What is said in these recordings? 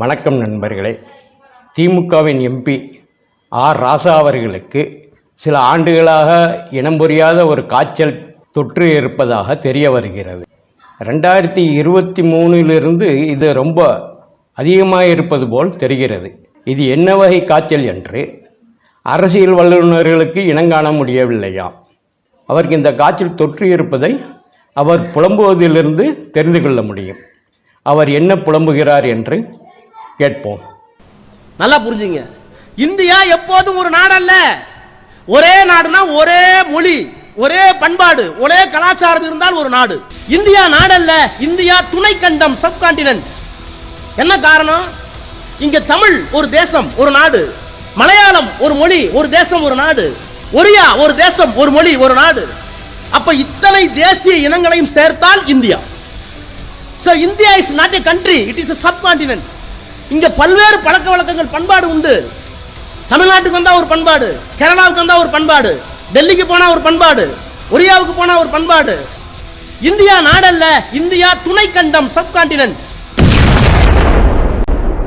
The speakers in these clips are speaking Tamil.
வணக்கம் நண்பர்களே. திமுகவின் எம்பி ஆர் ராசா அவர்களுக்கு சில ஆண்டுகளாக இனம் புரியாத ஒரு காய்ச்சல் தொற்று இருப்பதாக தெரிய வருகிறது. ரெண்டாயிரத்தி இருபத்தி மூணிலிருந்து இது ரொம்ப அதிகமாக இருப்பது போல் தெரிகிறது. இது என்ன வகை காய்ச்சல் என்று அரசியல் வல்லுநர்களுக்கு இனங்காண முடியவில்லையாம் அவருக்கு இந்த காய்ச்சல் தொற்று இருப்பதை அவர் புலம்புவதிலிருந்து தெரிந்து கொள்ள முடியும். அவர் என்ன புலம்புகிறார் என்று கேட்போம். நல்லா புரிஞ்சுங்க. இந்தியா எப்போதும் ஒரு நாடல்ல. ஒரே நாடுனா ஒரே மொழி ஒரே பண்பாடு ஒரே கலாச்சாரம் இருந்தால் ஒரு நாடு. இந்தியா நாடல்ல இந்தியா துணை கண்டம் சப்கான்டினென்ட் என்ன காரணம்? இங்க தமிழ் ஒரு தேசம் ஒரு நாடு. மலையாளம் ஒரு மொழி ஒரு தேசம் ஒரு நாடு. ஒரியா ஒரு தேசம் ஒரு மொழி ஒரு நாடு. அப்ப இத்தனை தேசிய இனங்களையும் சேர்த்தால் India. So India is not a country it is a subcontinent. இங்கே பல்வேறு பழக்க வழக்கங்கள் பண்பாடு உண்டு. தமிழ்நாட்டுக்கு வந்தால் ஒரு பண்பாடு கேரளாவுக்கு வந்தால் ஒரு பண்பாடு டெல்லிக்கு போனால் ஒரு பண்பாடு ஒரியாவுக்கு போனால் ஒரு பண்பாடு. இந்தியா நாடல்ல இந்தியா துணை கண்டம் சப்கான்டினென்ட்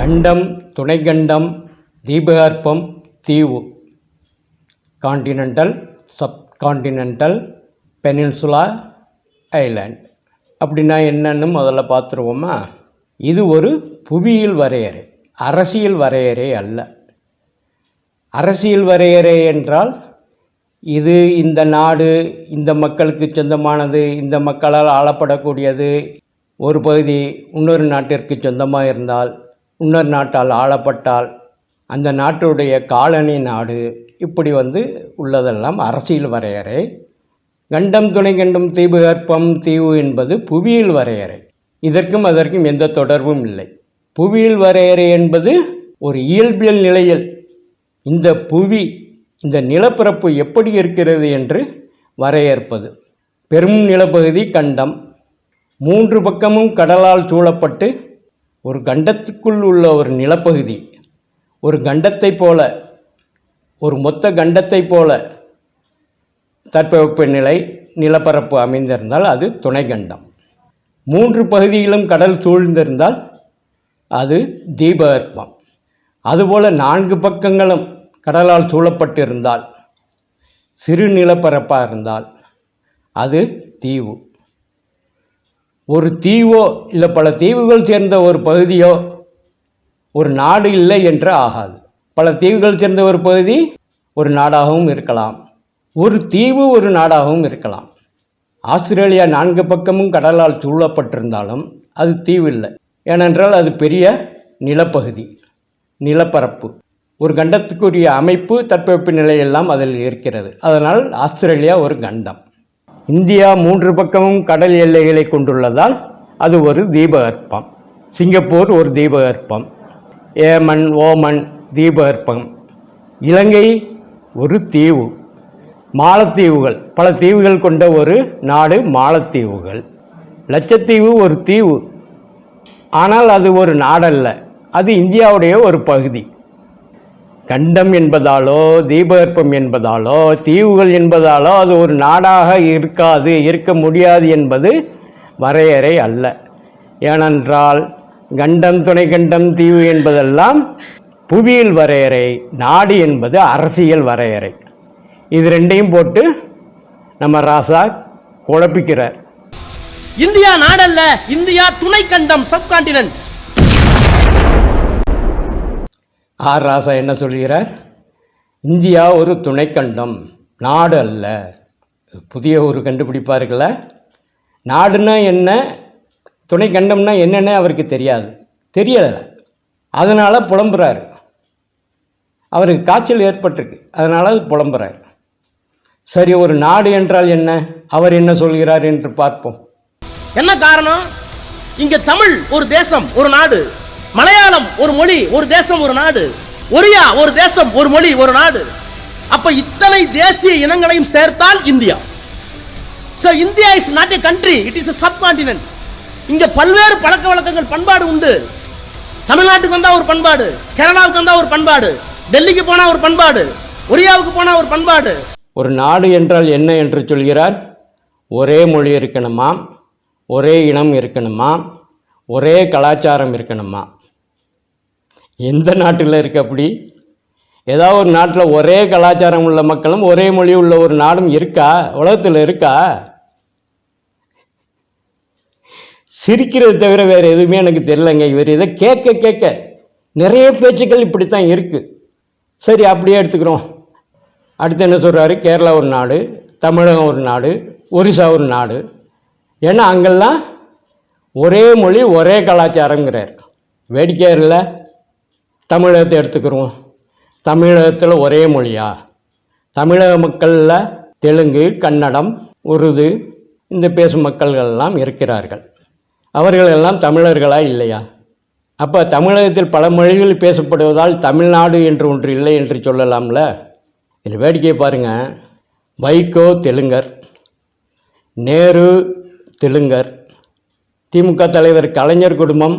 கண்டம் துணைக்கண்டம் தீபகற்பம் தீவு. Continental sub continental peninsula island அப்படின்னா என்னன்னு முதல்ல பார்த்துருவோமா? இது ஒரு புவியியல் வரையறை அரசியல் வரையறை அல்ல. அரசியல் வரையறை என்றால் இது இந்த நாடு இந்த மக்களுக்கு சொந்தமானது இந்த மக்களால் ஆளப்படக்கூடியது. ஒரு பகுதி இன்னொரு நாட்டிற்கு சொந்தமாக இருந்தால் இன்னொரு நாட்டால் ஆளப்பட்டால் அந்த நாட்டுடைய காலனி நாடு இப்படி வந்து உள்ளதெல்லாம் அரசியல் வரையறை. கண்டம் துணை கண்டம் தீபகற்பம் தீவு என்பது புவியியல் வரையறை. இதற்கும் அதற்கும் எந்த தொடர்பும் இல்லை. புவியியல் வரையறை என்பது ஒரு இயல்பியல் நிலையில் இந்த புவி இந்த நிலப்பரப்பு எப்படி இருக்கிறது என்று வரையறுப்பது. பெரும் நிலப்பகுதி கண்டம். மூன்று பக்கமும் கடலால் சூழப்பட்டு ஒரு கண்டத்துக்குள் உள்ள ஒரு நிலப்பகுதி. ஒரு கண்டத்தைப் போல ஒரு மொத்த கண்டத்தைப் போல தட்பவெப்பநிலை நிலப்பரப்பு அமைந்திருந்தால் அது துணை கண்டம். மூன்று பகுதியிலும் கடல் சூழ்ந்திருந்தால் அது தீபகற்பம். அதுபோல் நான்கு பக்கங்களும் கடலால் சூழப்பட்டிருந்தால் சிறு நிலப்பரப்பாக இருந்தால் அது தீவு. ஒரு தீவோ இல்லை பல தீவுகள் சேர்ந்த ஒரு பகுதியோ ஒரு நாடு இல்லை என்று ஆகாது. பல தீவுகள் சேர்ந்த ஒரு பகுதி ஒரு நாடாகவும் இருக்கலாம். ஒரு தீவு ஒரு நாடாகவும் இருக்கலாம். ஆஸ்திரேலியா நான்கு பக்கமும் கடலால் சூழப்பட்டிருந்தாலும் அது தீவு இல்லை. ஏனென்றால் அது பெரிய நிலப்பகுதி நிலப்பரப்பு. ஒரு கண்டத்துக்குரிய அமைப்பு தட்பவெப்ப நிலையெல்லாம் அதில் இருக்கிறது. அதனால் ஆஸ்திரேலியா ஒரு கண்டம். இந்தியா மூன்று பக்கமும் கடல் எல்லைகளை கொண்டுள்ளதால் அது ஒரு தீபகற்பம். சிங்கப்பூர் ஒரு தீபகற்பம். Yemen Oman தீபகற்பம். இலங்கை ஒரு தீவு. மாலத்தீவுகள். பல தீவுகள் கொண்ட ஒரு நாடு மாலத்தீவுகள். லட்சத்தீவு ஒரு தீவு. ஆனால் அது ஒரு நாடல்ல. அது இந்தியாவுடைய ஒரு பகுதி. கண்டம் என்பதாலோ தீபகற்பம் என்பதாலோ தீவுகள் என்பதாலோ அது ஒரு நாடாக இருக்காது இருக்க முடியாது என்பது வரையறை அல்ல. ஏனென்றால் கண்டம் துணை கண்டம் தீவு என்பதெல்லாம் புவியியல் வரையறை நாடு என்பது அரசியல் வரையறை. இது ரெண்டையும் போட்டு நம்ம ராசா குழப்பிக்கிறார். இந்தியா நாடல்ல இந்தியா துணை கண்டம் சப்கான்டினென்ட் ஆர் ராசா என்ன சொல்கிறார்? இந்தியா ஒரு துணைக்கண்டம் நாடு அல்ல புதிய ஒரு கண்டுபிடிப்பார்கள? நாடுனா என்ன? துணைக்கண்டம்னா என்னென்ன அவருக்கு தெரியாது. தெரியலை அதனால் புலம்புறார். அவருக்கு காய்ச்சல் ஏற்பட்டிருக்கு. அதனால் அது புலம்புறாரு. சரி ஒரு நாடு என்றால் என்ன? அவர் என்ன சொல்கிறார் என்று பார்ப்போம். என்ன காரணம்? இங்க தமிழ் ஒரு தேசம் ஒரு நாடு. மலையாளம் ஒரு மொழி ஒரு தேசம் ஒரு நாடு. ஒரியா ஒரு தேசம் ஒரு மொழி ஒரு நாடு. அப்ப இத்தனை தேசிய இனங்களையும் சேர்த்தால் India. So India is not a country it is sub continent இங்க பல்வேறு பழக்க வழக்கங்கள் பண்பாடு உண்டு. தமிழ்நாட்டுக்கு வந்தா ஒரு பண்பாடு கேரளாவுக்கு வந்தா ஒரு பண்பாடு டெல்லிக்கு போனா ஒரு பண்பாடு ஒரியாவுக்கு போனா ஒரு பண்பாடு. ஒரு நாடு என்றால் என்ன என்று சொல்கிறார்? ஒரே மொழி இருக்கணுமா? ஒரே இனம் இருக்கணுமா? ஒரே கலாச்சாரம் இருக்கணுமா? எந்த நாட்டில் இருக்கு அப்படி? ஏதாவது ஒரு நாட்டில் ஒரே கலாச்சாரம் உள்ள மக்களும் ஒரே மொழி உள்ள ஒரு நாடும் இருக்கா? உலகத்தில் இருக்கா? சிரிக்கிறது தவிர வேறு எதுவுமே எனக்கு தெரியலங்க இவர். இதை கேட்க கேட்க. நிறைய பேச்சுக்கள் இப்படித்தான் இருக்குது சரி அப்படியே எடுத்துக்கிறோம். அடுத்து என்ன சொல்கிறாரு கேரளா ஒரு நாடு தமிழகம் ஒரு நாடு ஒரிசா ஒரு நாடு. ஏன்னா அங்கெல்லாம் ஒரே மொழி ஒரே கலாச்சாரங்கிறார் வேடிக்கையாக இல்லை. தமிழகத்தை எடுத்துக்கிறோம். தமிழகத்தில் ஒரே மொழியா? தமிழக மக்களில் தெலுங்கு கன்னடம் உருது இந்த பேசும் மக்கள்கள்லாம் இருக்கிறார்கள். அவர்களெல்லாம் தமிழர்களா இல்லையா? அப்போ தமிழகத்தில் பல மொழிகள் பேசப்படுவதால் தமிழ்நாடு என்று ஒன்று இல்லை என்று சொல்லலாம்ல? இதில் வேடிக்கையை பாருங்கள் வைகோ தெலுங்கர் நேரு தெலுங்கர். திமுக தலைவர் கலைஞர் குடும்பம்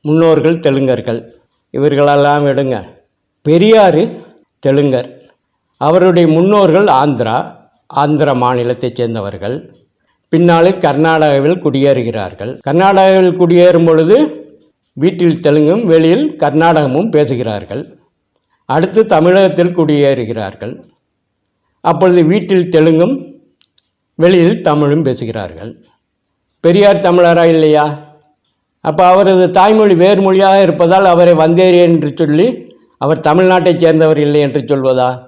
முன்னோர்கள் தெலுங்கர்கள். இவர்களெல்லாம் விடுங்க பெரியார் தெலுங்கர். அவருடைய முன்னோர்கள் ஆந்திரா ஆந்திர மாநிலத்தைச் சேர்ந்தவர்கள். பின்னாளில் கர்நாடகாவில் குடியேறுகிறார்கள். கர்நாடகாவில் குடியேறும் பொழுது வீட்டில் தெலுங்கும் வெளியில் கர்நாடகமும் பேசுகிறார்கள். அடுத்து தமிழகத்தில் குடியேறுகிறார்கள். அப்பொழுது வீட்டில் தெலுங்கும் வெளியில் தமிழும் பேசுகிறார்கள். பெரியார் தமிழரா இல்லையா? அப்போ அவரது தாய்மொழி வேறு மொழியாக இருப்பதால் அவரை வந்தேரி என்று சொல்லி அவர் தமிழ்நாட்டைச் சேர்ந்தவர் இல்லை என்று சொல்வதா?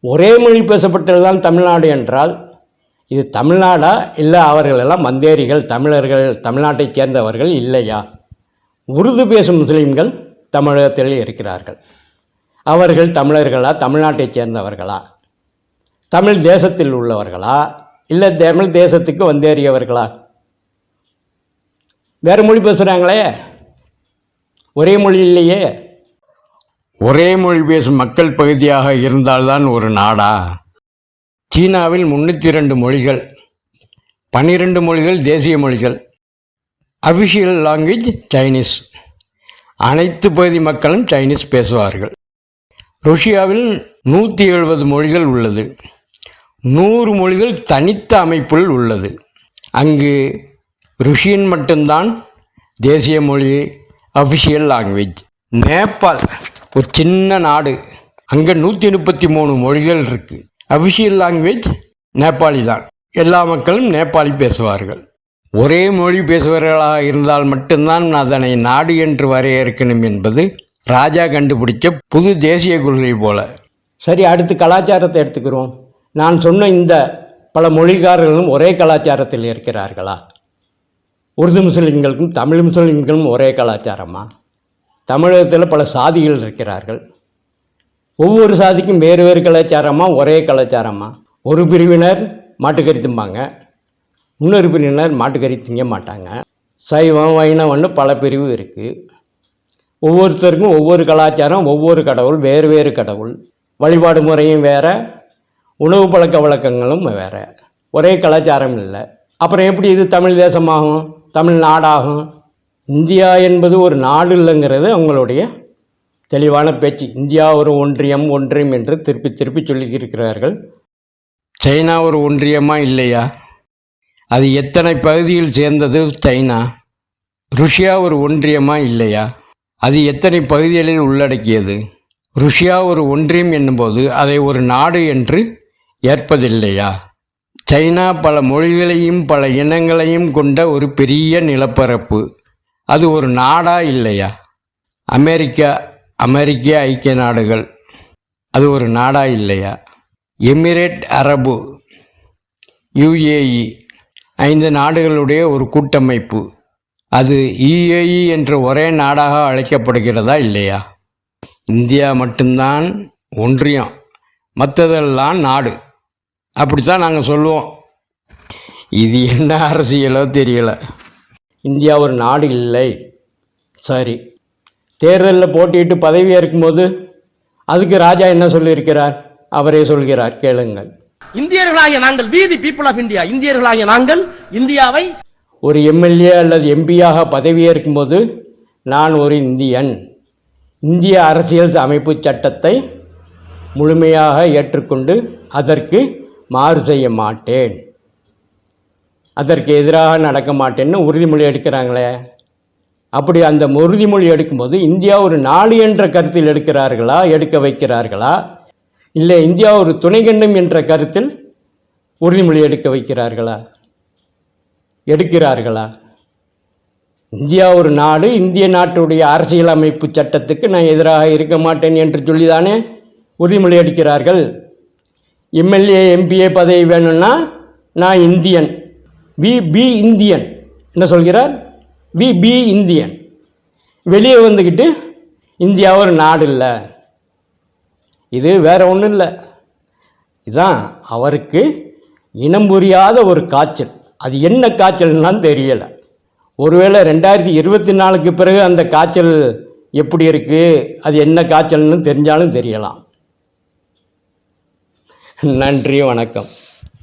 ஒரே மொழி பேசப்பட்டதுதான் தமிழ்நாடு என்றால் இது தமிழ்நாடா? இல்லை அவர்களெல்லாம் வந்தேரிகள் தமிழர்கள் தமிழ்நாட்டைச் சேர்ந்தவர்கள் இல்லையா? உருது பேசும் முஸ்லீம்கள் தமிழகத்தில் இருக்கிறார்கள். அவர்கள் தமிழர்களா? தமிழ்நாட்டைச் சேர்ந்தவர்களா? தமிழ் தேசத்தில் உள்ளவர்களா? இல்லை தமிழ் தேசத்துக்கு வந்தேறியவர்களா? வேறு மொழி பேசுகிறாங்களே ஒரே மொழி இல்லையே. ஒரே மொழி பேசும் மக்கள் பகுதியாக இருந்தால்தான் ஒரு நாடா? சீனாவில் முன்னூற்றி ரெண்டு மொழிகள் பன்னிரெண்டு மொழிகள் தேசிய மொழிகள் அஃபிஷியல் லாங்குவேஜ் சைனீஸ் அனைத்து பகுதி மக்களும் சைனீஸ் பேசுவார்கள். ருஷ்யாவில் நூற்றி எழுபது மொழிகள் உள்ளது. நூறு மொழிகள் தனித்த அமைப்பில் உள்ளது. அங்கு ருஷியன் மட்டும்தான் தேசிய மொழி அஃபிஷியல் லாங்குவேஜ் நேபாள் ஒரு சின்ன நாடு. அங்கே நூற்றி முப்பத்தி மூணு மொழிகள் இருக்குது அஃபிஷியல் லாங்குவேஜ் நேபாளி தான். எல்லா மக்களும் நேபாளி பேசுவார்கள். ஒரே மொழி பேசுபவர்களாக இருந்தால் மட்டும்தான் அதனை நாடு என்று வரையறுக்கணும் என்பது ராஜா கண்டுபிடிச்ச புது தேசிய கொள்கை போல. சரி அடுத்து கலாச்சாரத்தை எடுத்துக்கிறோம். நான் சொன்ன இந்த பல மொழிகாரர்களும் ஒரே கலாச்சாரத்தில் இருக்கிறார்களா? உருது முஸ்லீம்களுக்கும் தமிழ் முஸ்லிம்களும் ஒரே கலாச்சாரமா? தமிழகத்தில் பல சாதிகள் இருக்கிறார்கள். ஒவ்வொரு சாதிக்கும் வேறு வேறு கலாச்சாரமா ஒரே கலாச்சாரமா? ஒரு பிரிவினர் மாட்டுக்கறி திம்பாங்க. இன்னொரு பிரிவினர் மாட்டுக்கறி திங்க மாட்டாங்க. சைவம் வைணவம்னு பல பிரிவு இருக்குது ஒவ்வொருத்தருக்கும் ஒவ்வொரு கலாச்சாரம் ஒவ்வொரு கடவுள் வேறு வேறு கடவுள். வழிபாடு முறையும் வேறு உணவு பழக்க வழக்கங்களும் வேறு. ஒரே கலாச்சாரம் இல்லை. அப்புறம் எப்படி இது தமிழ் தேசமாகும்? தமிழ்நாடாகும். இந்தியா என்பது ஒரு நாடு இல்லைங்கிறது அவங்களுடைய தெளிவான பேச்சு. இந்தியா ஒரு ஒன்றியம் ஒன்றியம் என்று திருப்பி திருப்பி சொல்லியிருக்கிறார்கள். சைனா ஒரு ஒன்றியமா இல்லையா? அது எத்தனை பகுதியில் சேர்ந்தது சைனா? ருஷ்யா ஒரு ஒன்றியமா இல்லையா? அது எத்தனை பகுதிகளில் உள்ளடக்கியது? ருஷ்யா ஒரு ஒன்றியம் என்னும்போது அதை ஒரு நாடு என்று ஏற்பதில்லையா? சைனா பல மொழிகளையும் பல இனங்களையும் கொண்ட ஒரு பெரிய நிலப்பரப்பு. அது ஒரு நாடா இல்லையா? அமெரிக்கா அமெரிக்க ஐக்கிய நாடுகள். அது ஒரு நாடா இல்லையா? எமிரேட் அரபு யுஏஇ ஐந்து நாடுகளுடைய ஒரு கூட்டமைப்பு. அது இஏஇ என்ற ஒரே நாடாக அழைக்கப்படுகிறதா இல்லையா? இந்தியா மட்டும்தான் ஒன்றியம். மற்றதெல்லாம் நாடு. அப்படித்தான் நாங்கள் சொல்லுவோம். இது என்ன அரசியலோ தெரியல. இந்தியா ஒரு நாடு இல்லை. சரி. தேர்தலில் போட்டியிட்டு பதவி ஏற்கும்போது அதுக்கு ராஜா என்ன சொல்லியிருக்கிறார்? அவரே சொல்கிறார் கேளுங்கள். இந்தியர்களாகிய நாங்கள் வீதி பீப்புள் ஆஃப் இந்தியா இந்தியர்களாகிய நாங்கள் இந்தியாவை ஒரு எம்எல்ஏ அல்லது எம்பியாக பதவியேற்கும்போது நான் ஒரு இந்தியன். இந்திய அரசியல் அமைப்பு சட்டத்தை முழுமையாக ஏற்றுக்கொண்டு அதற்கு மாறு செய்ய மாட்டேன். அதற்கு எதிராக நடக்க மாட்டேன்னு உறுதிமொழி எடுக்கிறாங்களே. அப்படி அந்த உறுதிமொழி எடுக்கும்போது இந்தியா ஒரு நாடு என்ற கருத்தில் எடுக்கிறார்களா எடுக்க வைக்கிறார்களா? இல்லை இந்தியா ஒரு துணைக்கண்டம் என்ற கருத்தில் உறுதிமொழி எடுக்க வைக்கிறார்களா? எடுக்கிறார்களா? இந்தியா ஒரு நாடு இந்திய நாட்டுடைய அரசியலமைப்பு சட்டத்துக்கு நான் எதிராக இருக்க மாட்டேன் என்று சொல்லிதானே உறுதிமொழி எடுக்கிறார்கள்? எம்எல்ஏ எம்பிஏ பதவி வேணும்னா நான் இந்தியன். We be Indian. என்ன சொல்கிறார்? We be Indian. வெளியே வந்துக்கிட்டு இந்தியா ஒரு நாடு இல்லை. இது வேறு ஒன்றும் இல்லை. இதுதான் அவருக்கு இனம் புரியாத ஒரு காய்ச்சல். அது என்ன காய்ச்சல்னால் தெரியலை. ஒருவேளை ரெண்டாயிரத்தி இருபத்தி நாலுக்கு பிறகு அந்த காய்ச்சல் எப்படி இருக்குது அது என்ன காய்ச்சல்னு தெரிஞ்சாலும் தெரியலாம். நன்றி வணக்கம்.